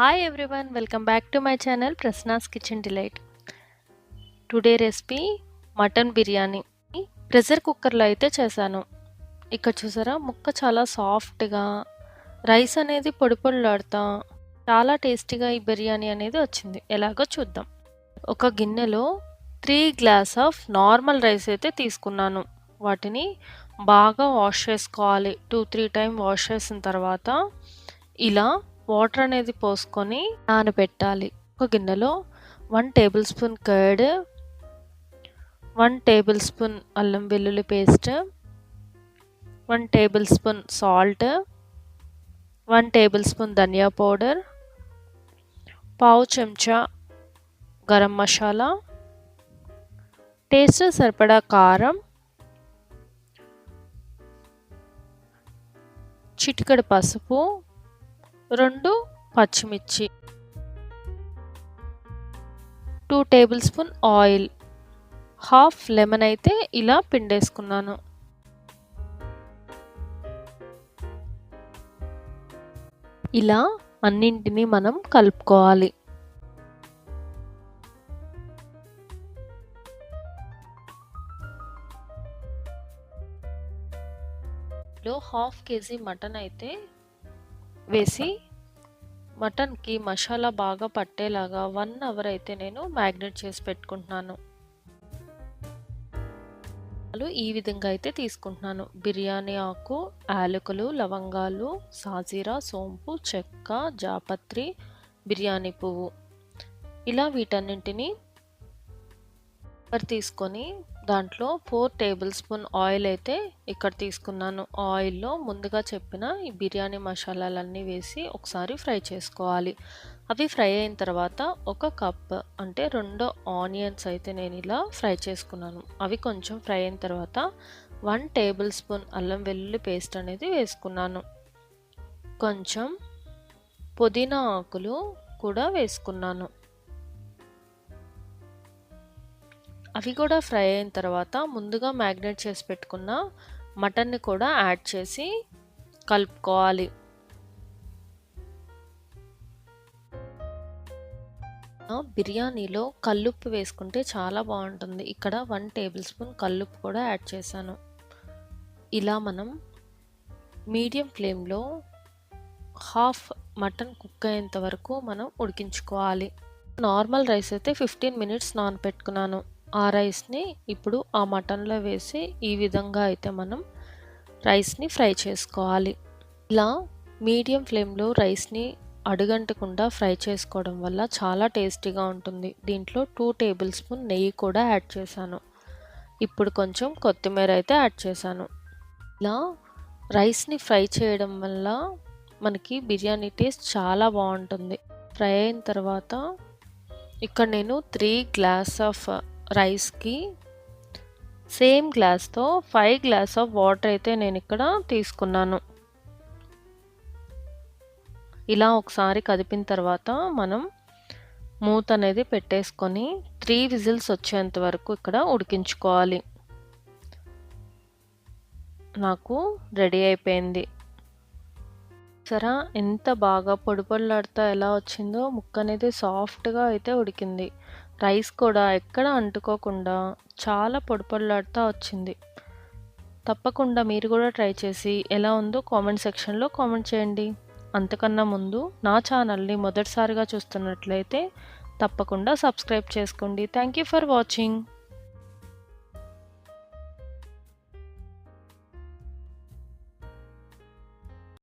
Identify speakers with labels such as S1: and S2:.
S1: Hi everyone welcome back to my channel Prashna's kitchen delight today recipe mutton biryani pressure కుక్కర్లో అయితే చేశాను. ఇక్కడ చూసారా ముక్క చాలా సాఫ్ట్గా రైస్ అనేది పొడి పొడిలాడుతా చాలా టేస్టీగా ఈ బిర్యానీ అనేది వచ్చింది. ఎలాగో చూద్దాం. ఒక గిన్నెలో three glass of normal rice అయితే తీసుకున్నాను. వాటిని బాగా వాష్ చేసుకోవాలి. టూ త్రీ టైం వాష్ చేసిన తర్వాత ఇలా వాటర్ అనేది పోసుకొని నానబెట్టాలి. ఒక గిన్నెలో one tablespoon curd one tablespoon అల్లం వెల్లుల్లి paste one tablespoon salt one tablespoon ధనియా పౌడర్ పావు చెంచా గరం మసాలా టేస్ట్ సరిపడా కారం చిటికడ పసుపు రెండు పచ్చిమిర్చి two tablespoon oil half lemon అయితే ఇలా పిండేసుకున్నాను. ఇలా అన్నింటినీ మనం కలుపుకోవాలి. లో హాఫ్ కేజీ మటన్ అయితే వేసి మటన్కి మసాలా బాగా పట్టేలాగా వన్ అవర్ అయితే నేను మ్యాగ్నెట్ చేసి పెట్టుకుంటున్నాను. ఈ విధంగా అయితే తీసుకుంటున్నాను. బిర్యానీ ఆకు యాలకులు లవంగాలు సాజీరా సోంపు చెక్క జాపత్రి బిర్యానీ పువ్వు. ఇలా వీటన్నింటినీ తీసుకొని దాంట్లో ఫోర్ టేబుల్ స్పూన్ ఆయిల్ అయితే ఇక్కడ తీసుకున్నాను. ఆయిల్లో ముందుగా చెప్పిన ఈ బిర్యానీ మసాలాలన్నీ వేసి ఒకసారి ఫ్రై చేసుకోవాలి. అవి ఫ్రై అయిన తర్వాత ఒక కప్ అంటే రెండు ఆనియన్స్ అయితే నేను ఇలా ఫ్రై చేసుకున్నాను. అవి కొంచెం ఫ్రై అయిన తర్వాత వన్ టేబుల్ స్పూన్ అల్లం వెల్లుల్లి పేస్ట్ అనేది వేసుకున్నాను. కొంచెం పుదీనా ఆకులు కూడా వేసుకున్నాను. అవి కూడా ఫ్రై అయిన తర్వాత ముందుగా మ్యాగ్నేట్ చేసి పెట్టుకున్న మటన్ని కూడా యాడ్ చేసి కలుపుకోవాలి. బిర్యానీలో కల్లుప్పు వేసుకుంటే చాలా బాగుంటుంది. ఇక్కడ వన్ టేబుల్ స్పూన్ కల్లుప్పు కూడా యాడ్ చేశాను. ఇలా మనం మీడియం ఫ్లేమ్లో హాఫ్ మటన్ కుక్ అయ్యేంత వరకు మనం ఉడికించుకోవాలి. నార్మల్ రైస్ అయితే ఫిఫ్టీన్ మినిట్స్ నానపెట్టుకున్నాను. ఆ రైస్ని ఇప్పుడు ఆ మటన్లో వేసి ఈ విధంగా అయితే మనం రైస్ని ఫ్రై చేసుకోవాలి. ఇలా మీడియం ఫ్లేమ్లో రైస్ని అడుగంటకుండా ఫ్రై చేసుకోవడం వల్ల చాలా టేస్టీగా ఉంటుంది. దీంట్లో టూ టేబుల్ స్పూన్ నెయ్యి కూడా యాడ్ చేశాను. ఇప్పుడు కొంచెం కొత్తిమీర అయితే యాడ్ చేశాను. ఇలా రైస్ని ఫ్రై చేయడం వల్ల మనకి బిర్యానీ టేస్ట్ చాలా బాగుంటుంది. ఫ్రై అయిన తర్వాత ఇక్కడ నేను త్రీ గ్లాస్ ఆఫ్ రైస్కి సేమ్ గ్లాస్తో ఫైవ్ గ్లాస్ ఆఫ్ వాటర్ అయితే నేను ఇక్కడ తీసుకున్నాను. ఇలా ఒకసారి కదిపిన తర్వాత మనం మూత అనేది పెట్టేసుకొని త్రీ విజిల్స్ వచ్చేంత వరకు ఇక్కడ ఉడికించుకోవాలి. నాకు రెడీ అయిపోయింది. సరా ఎంత బాగా పొడిపొడిలాడుతా ఎలా వచ్చిందో ముక్క అనేది సాఫ్ట్గా అయితే ఉడికింది. రైస్ కూడా ఎక్కడ అంటుకోకుండా చాలా పొడిపొడిలాడుతూ వచ్చింది. తప్పకుండా మీరు కూడా ట్రై చేసి ఎలా ఉందో కామెంట్ సెక్షన్లో కామెంట్ చేయండి. అంతకన్నా ముందు నా ఛానల్ని మొదటిసారిగా చూస్తున్నట్లయితే తప్పకుండా సబ్స్క్రైబ్ చేసుకోండి. Thank you for watching.